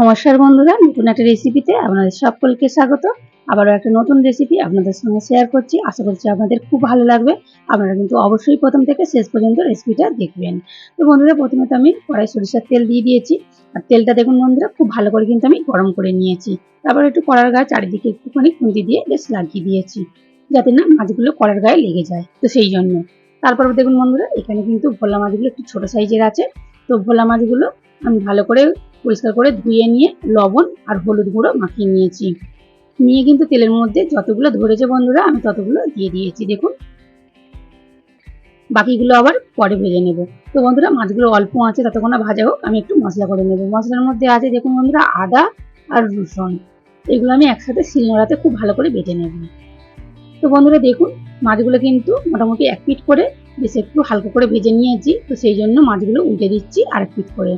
নমস্কার বন্ধুরা, নতুন একটা রেসিপিতে আপনাদের সকলকে স্বাগত। আবারও একটা নতুন রেসিপি আপনাদের সঙ্গে শেয়ার করছি। আশা করছি আপনাদের খুব ভালো লাগবে। আপনারা কিন্তু অবশ্যই প্রথম থেকে শেষ পর্যন্ত রেসিপিটা দেখবেন। তো বন্ধুরা, প্রথমে তো আমি কড়াই সরিষার তেল দিয়ে দিয়েছি। আর তেলটা দেখুন বন্ধুরা, খুব ভালো করে কিন্তু আমি গরম করে নিয়েছি। তারপর একটু কড়ার গায়ে চারিদিকে একটুখানি খুন্তি দিয়ে বেশ লাগিয়ে দিয়েছি, যাতে না মাছগুলো কড়ার গায়ে লেগে যায়। তো সেই জন্য। তারপর দেখুন বন্ধুরা, এখানে কিন্তু ভোলা মাছগুলো একটু ছোট সাইজের আছে। তো ভোলা মাছগুলো আমি ভালো করে পরিষ্কার করে ধুয়ে নিয়ে লবণ আর হলুদ গুঁড়ো মাখিয়ে নিয়েছি। নিয়ে কিন্তু তেলের মধ্যে যতগুলো ধরেছে বন্ধুরা, আমি ততগুলো দিয়ে দিয়েছি, দেখুন। বাকিগুলো আবার পরে ভেজে নেব। তো বন্ধুরা, মাছগুলো অল্প আছে, ততক্ষণ ভাজা হোক, আমি একটু মশলা করে নেব। মশলার মধ্যে আছে, দেখুন বন্ধুরা, আদা আর রসুন। এগুলো আমি একসাথে শিলনোড়াতে খুব ভালো করে বেটে নেব। তো বন্ধুরা, দেখুন, মাছগুলো কিন্তু মোটামুটি এক পিট করে, বেশ একটু হালকা করে ভেজে নিয়েছি। তো সেই জন্য মাছগুলো উল্টে দিচ্ছি আর এক পিট করে।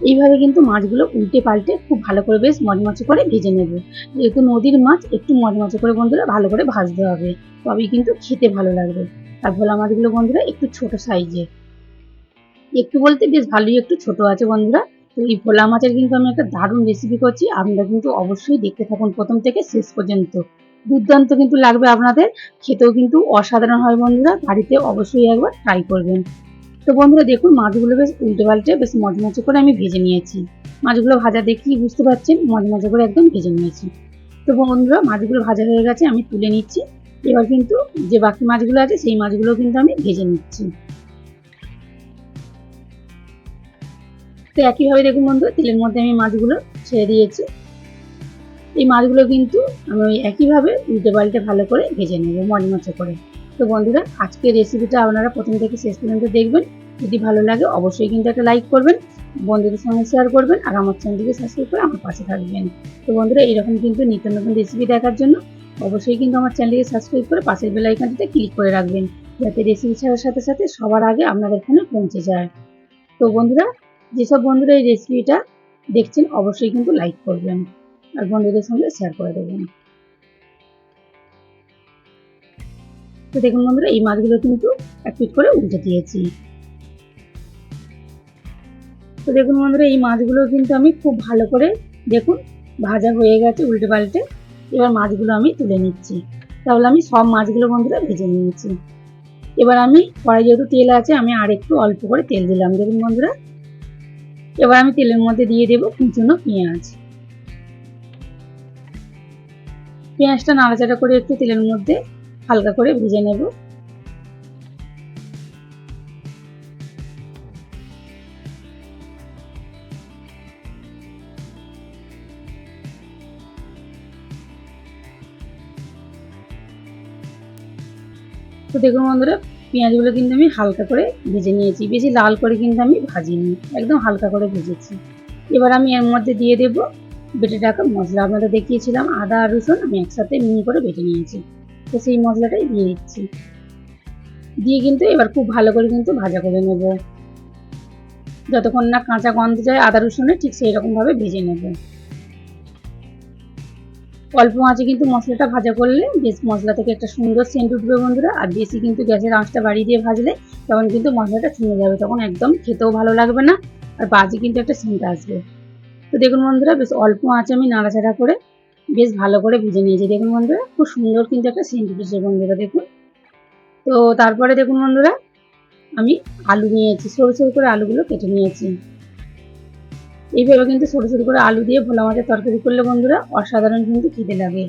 এইভাবে কিন্তু মাছগুলো উল্টে পাল্টে খুব ভালো করে বেশ মচমচে করে ভেজে নেব। যেহেতু নদীর মাছ, একটু মচমচে করে বন্ধুরা ভালো করে ভাজতে হবে। তবেই কিন্তু খেতে ভালো লাগবে। আর ভোলা মাছগুলো বন্ধুরা একটু ছোট সাইজে। একটু বলতে বেশ ভালোই একটু ছোট আছে বন্ধুরা। তো এই ভোলা মাছের কিন্তু আমি একটা দারুণ রেসিপি করছি। আপনারা কিন্তু অবশ্যই দেখতে থাকুন প্রথম থেকে শেষ পর্যন্ত। দুর্দান্ত কিন্তু লাগবে আপনাদের। খেতেও কিন্তু অসাধারণ হয় বন্ধুরা। বাড়িতে অবশ্যই একবার ট্রাই করবেন। তো বন্ধুরা দেখুন, মাছগুলো বেশ উল্টে পাল্টে বেশ মজমজে করে আমি ভেজে নিয়েছি। মাছগুলো ভাজা দেখেই বুঝতে পারছেন? মজমজে করে একদম ভেজে নিয়েছি। তো বন্ধুরা, মাছগুলো ভাজা হয়ে গেছে, আমি তুলে নিচ্ছি। এবার কিন্তু যে বাকি মাছগুলো আছে, সেই মাছগুলো কিন্তু আমি ভেজে নিচ্ছি। তো একইভাবে দেখুন বন্ধু তেলের মধ্যে আমি মাছগুলো ছেড়ে দিয়েছি। এই মাছগুলো কিন্তু আমি একইভাবে উল্টে পাল্টে ভালো করে ভেজে নেব মজমচে করে। তো বন্ধুরা, আজকের রেসিপিটা আপনারা প্রথম থেকে শেষ পর্যন্ত দেখবেন। যদি ভালো লাগে, অবশ্যই কিন্তু একটা লাইক করবেন, বন্ধুদের সঙ্গে শেয়ার করবেন আর আমার চ্যানেলটিকে সাবস্ক্রাইব করে আমার পাশে থাকবেন। তো বন্ধুরা এরকম কিন্তু নিত্য নতুন রেসিপি দেখার জন্য অবশ্যই কিন্তু আমার চ্যানেলটিকে সাবস্ক্রাইব করে পাশের বেল আইকনটিতে ক্লিক করে রাখবেন, যাতে রেসিপি ছাড়ার সাথে সাথে সবার আগে আপনাদের ফোনে পৌঁছে যায়। তো বন্ধুরা, যেসব বন্ধুরা এই রেসিপিটা দেখছেন, অবশ্যই কিন্তু লাইক করবেন আর বন্ধুদের সঙ্গে শেয়ার করে দেবেন। তো দেখুন বন্ধুরা, এই মাছগুলো কিন্তু এক পিট করে উল্টে দিয়েছি। তো দেখুন বন্ধুরা, এই মাছগুলো কিন্তু আমি খুব ভালো করে দেখুন, ভাজা হয়ে গেছে উল্টে পাল্টে। এবার মাছগুলো আমি তুলে নিচ্ছি। তাহলে আমি সব মাছগুলো বন্ধুরা ভেজে নিয়েছি। এবার আমি, কড়াই যেহেতু তেল আছে, আমি আর একটু অল্প করে তেল দিলাম। দেখুন বন্ধুরা, এবার আমি তেলের মধ্যে দিয়ে দেবো কুচুনো পেঁয়াজ। পেঁয়াজটা নাড়াচাড়া করে একটু তেলের মধ্যে হালকা করে ভেজে নেব। তো দেখুন বন্ধুরা, পেঁয়াজগুলো কিন্তু আমি হালকা করে ভেজে নিয়েছি। বেশি লাল করে কিন্তু আমি ভাজিনি, একদম হালকা করে ভেজেছি। এবার আমি এর মধ্যে দিয়ে দেব বেটে রাখা মশলা। আপনাদের দেখিয়েছিলাম আদা আর রসুন, আমি একসাথে মিহি করে বেটে নিয়েছি। তো সেই মশলাটাই দিয়ে দিচ্ছি। দিয়ে কিন্তু এবার খুব ভালো করে কিন্তু ভাজা করে নেব। যতক্ষণ না কাঁচা গন্ধ যায়, আদা রসুনে ঠিক সেই রকমভাবে ভেজে নেব। অল্প আঁচে কিন্তু মশলাটা ভাজা করলে বেশ মশলা থেকে একটা সুন্দর সেন্ট উঠবে বন্ধুরা। আর বেশি কিন্তু গ্যাসের আঁচটা বাড়িয়ে দিয়ে ভাজলে তখন কিন্তু মশলাটা ছুঁয়ে যাবে, তখন একদম খেতেও ভালো লাগবে না। আর বাজে কিন্তু একটা সেন্ট আসবে। তো দেখুন বন্ধুরা, বেশ অল্প আঁচে আমি নাড়াচাড়া করে বেশ ভালো করে ভেজে নিয়েছি। দেখুন বন্ধুরা, খুব সুন্দর কিন্তু একটা সেন্ট উঠেছে বন্ধুরা দেখুন। তো তারপরে দেখুন বন্ধুরা, আমি আলু নিয়েছি, সরু সরু করে আলুগুলো কেটে নিয়েছি। এইভাবে কিন্তু সরু সরু করে আলু দিয়ে ভোলা মাছের তরকারি করলে বন্ধুরা অসাধারণ কিন্তু খেতে লাগে।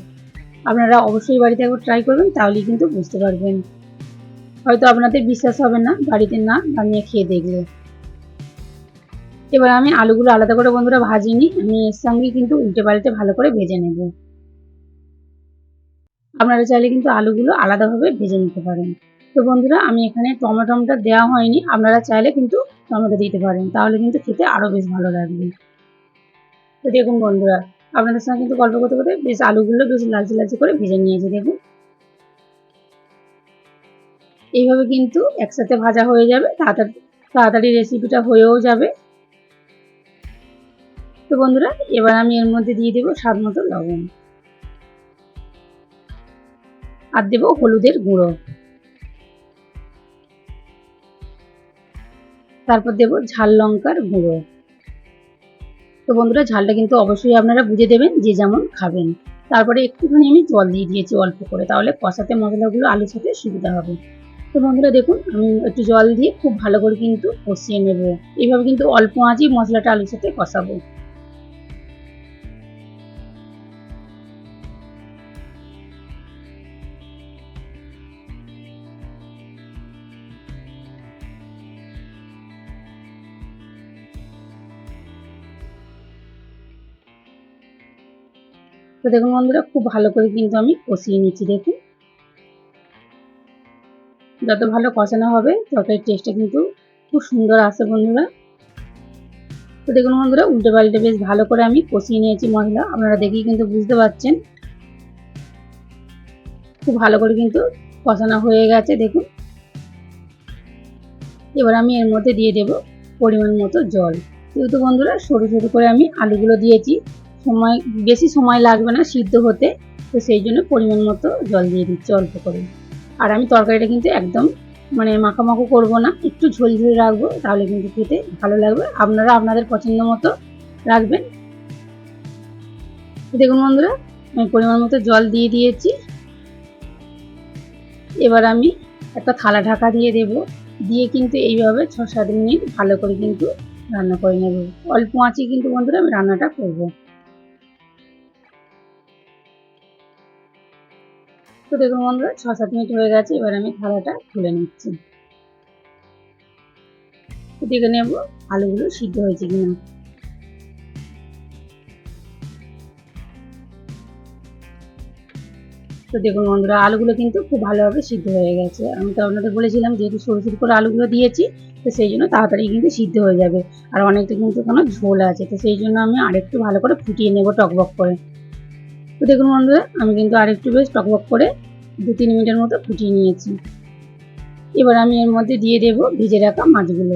আপনারা অবশ্যই বাড়িতে একবার ট্রাই করবেন, তাহলেই কিন্তু বুঝতে পারবেন। হয়তো আপনাদের বিশ্বাস হবে না, বাড়িতে না বানিয়ে খেয়ে দেখলে। এবার আমি আলুগুলো আলাদা করে বন্ধুরা ভাজিনি আমি এর সঙ্গে কিন্তু উল্টে পাল্টে ভালো করে ভেজে নেব। আপনারা চাইলে কিন্তু আলুগুলো আলাদাভাবে ভেজে নিতে পারেন। তো বন্ধুরা, আমি এখানে টমেটোমটা দেওয়া হয়নি। আপনারা চাইলে কিন্তু টমেটো দিতে পারেন। তাহলে কিন্তু খেতে আরও বেশ ভালো লাগবে। তো দেখুন বন্ধুরা, আপনাদের সঙ্গে কিন্তু গল্প করতে করতে বেশ আলুগুলো বেশ লালচে লালচে করে ভেজে নিয়েছি, দেখুন। এইভাবে কিন্তু একসাথে ভাজা হয়ে যাবে। তাড়াতাড়ি তাড়াতাড়ি রেসিপিটা হয়েও যাবে। তো বন্ধুরা, এবার আমি এর মধ্যে দিয়ে দেবো স্বাদ মতো লবণ। আর দেবো হলুদের গুঁড়ো। তারপর দেবো ঝাল লঙ্কার গুঁড়ো। তো বন্ধুরা, ঝালটা কিন্তু অবশ্যই আপনারা বুঝে দেবেন যে যেমন খাবেন। তারপরে একটুখানি আমি জল দিয়ে দিয়েছি অল্প করে, তাহলে কষাতে মশলাগুলো আলুর সাথে সুবিধা হবে। তো বন্ধুরা, দেখুন, আমি একটু জল দিয়ে খুব ভালো করে কিন্তু কষিয়ে নেব। এইভাবে কিন্তু অল্প আঁচই মশলাটা আলুর সাথে কষাবো। তো দেখুন বন্ধুরা, খুব ভালো করে কিন্তু আমি কষিয়ে নিচ্ছি, দেখুন। যত ভালো কষানো হবে তরকারির টেস্টটা কিন্তু খুব সুন্দর আসে বন্ধুরা। তো দেখুন বন্ধুরা উল্টে পাল্টে বেশ ভালো করে আমি কষিয়ে নিয়েছি মশলা আপনারা দেখেই কিন্তু বুঝতে পারছেন। খুব ভালো করে কিন্তু কষানো হয়ে গেছে, দেখুন। এবার আমি এর মধ্যে দিয়ে দেব পরিমাণ মতো জল। যেহেতু বন্ধুরা, সরু সরু করে আমি আলুগুলো দিয়েছি সময়, বেশি সময় লাগবে না সিদ্ধ হতে, তো সেই জন্য পরিমাণ মতো জল দিয়ে দিচ্ছি অল্প করে। আর আমি তরকারিটা কিন্তু একদম মানে মাখামাখো করব না, একটু ঝোল ঝোল রাখব, তাহলে কিন্তু খেতে ভালো লাগবে। আপনারা আপনাদের পছন্দ মতো রাখবেন। দেখুন বন্ধুরা, আমি পরিমাণ মতো জল দিয়ে দিয়েছি। এবার আমি একটা থালা ঢাকা দিয়ে দেব। দিয়ে কিন্তু এইভাবে ছ সাত মিনিট ভালো করে কিন্তু রান্না করে নেব। অল্প আঁচে কিন্তু বন্ধুরা আমি রান্নাটা করব। তো দেখুন বন্ধুরা ছ সাত মিনিট হয়ে গেছে, এবার আমি থালাটা তুলে নিচ্ছি। দেখে নেব আলুগুলো সিদ্ধ হয়েছে কিনা। তো দেখুন বন্ধুরা, আলুগুলো কিন্তু খুব ভালোভাবে সিদ্ধ হয়ে গেছে। আমি তো আপনাদের বলেছিলাম, যেহেতু সরু সরু করে আলুগুলো দিয়েছি, তো সেই জন্য তাড়াতাড়ি কিন্তু সিদ্ধ হয়ে যাবে। আর অনেকটা কিন্তু কোনো ঝোল আছে, তো সেই জন্য আমি আরেকটু ভালো করে ফুটিয়ে নেব টকবক করে। তো দেখুন বন্ধুরা, আমি কিন্তু আরেকটু বেশ টকবক করে দু তিন মিনিটের মতো ফুটিয়ে নিয়েছি। এবার আমি এর মধ্যে দিয়ে দেব ভিজে রাখা মাছগুলো।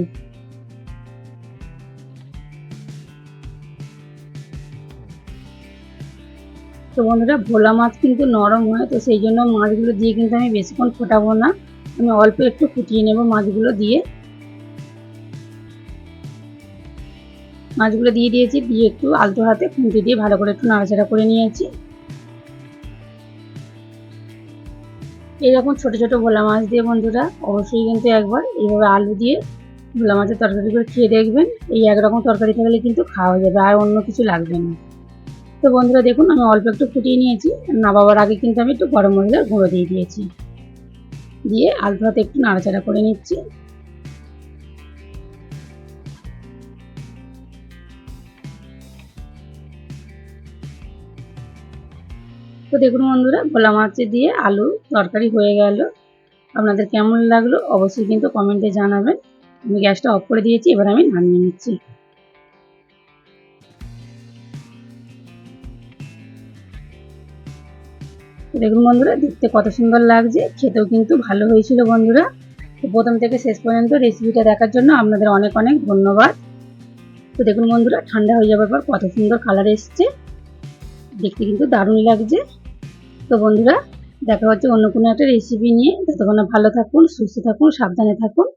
তো বন্ধুরা, ভোলা মাছ কিন্তু নরম হয়, তো সেই জন্য মাছগুলো দিয়ে কিন্তু আমি বেশিক্ষণ ফোটাবো না। আমি অল্প একটু ফুটিয়ে নেব মাছগুলো দিয়ে। মাছগুলো দিয়ে দিয়েছি, দিয়ে একটু আলতো হাতে খুঁটি দিয়ে ভালো করে একটু নাড়াচাড়া করে নিয়েছি। এরকম ছোট ছোট ভোলা মাছ দিয়ে বন্ধুরা অবশ্যই কিন্তু একবার এইভাবে আলু দিয়ে ভোলা মাছের তরকারি করে খেয়ে দেখবেন। এই একরকম তরকারি থাকলে কিন্তু খাওয়া যাবে আর অন্য কিছু লাগবে না। তো বন্ধুরা দেখুন, আমি অল্প একটু ফুটিয়ে নিয়েছি। না বাবার আগে কিন্তু আমি একটু গরম মশলার গুঁড়ো দিয়ে দিয়েছি। দিয়ে আলু হাতে একটু নাড়াচাড়া করে নিচ্ছি। তো দেখুন বন্ধুরা ভোলা মাছ দিয়ে আলু তরকারি হয়ে গেল। আপনাদের কেমন লাগল অবশ্যই কিন্তু কমেন্টে জানাবেন। আমি গ্যাসটা অফ করে দিয়েছি, এবার আমি নামিয়ে নিচ্ছি। দেখুন বন্ধুরা, দেখতে কত সুন্দর লাগছে, খেতেও কিন্তু ভালো হয়েছিল বন্ধুরা। তো প্রথম থেকে শেষ পর্যন্ত রেসিপিটা দেখার জন্য আপনাদের অনেক অনেক ধন্যবাদ। তো দেখুন বন্ধুরা, ঠান্ডা হয়ে যাবার পর কত সুন্দর কালার এসছে। দেখতে কিন্তু দারুণ লাগছে। তো বন্ধুরা, দেখা হচ্ছে অন্য কোনো একটা রেসিপি নিয়ে। ততক্ষণ ভালো থাকুন, সুস্থ থাকুন, সাবধানে থাকুন।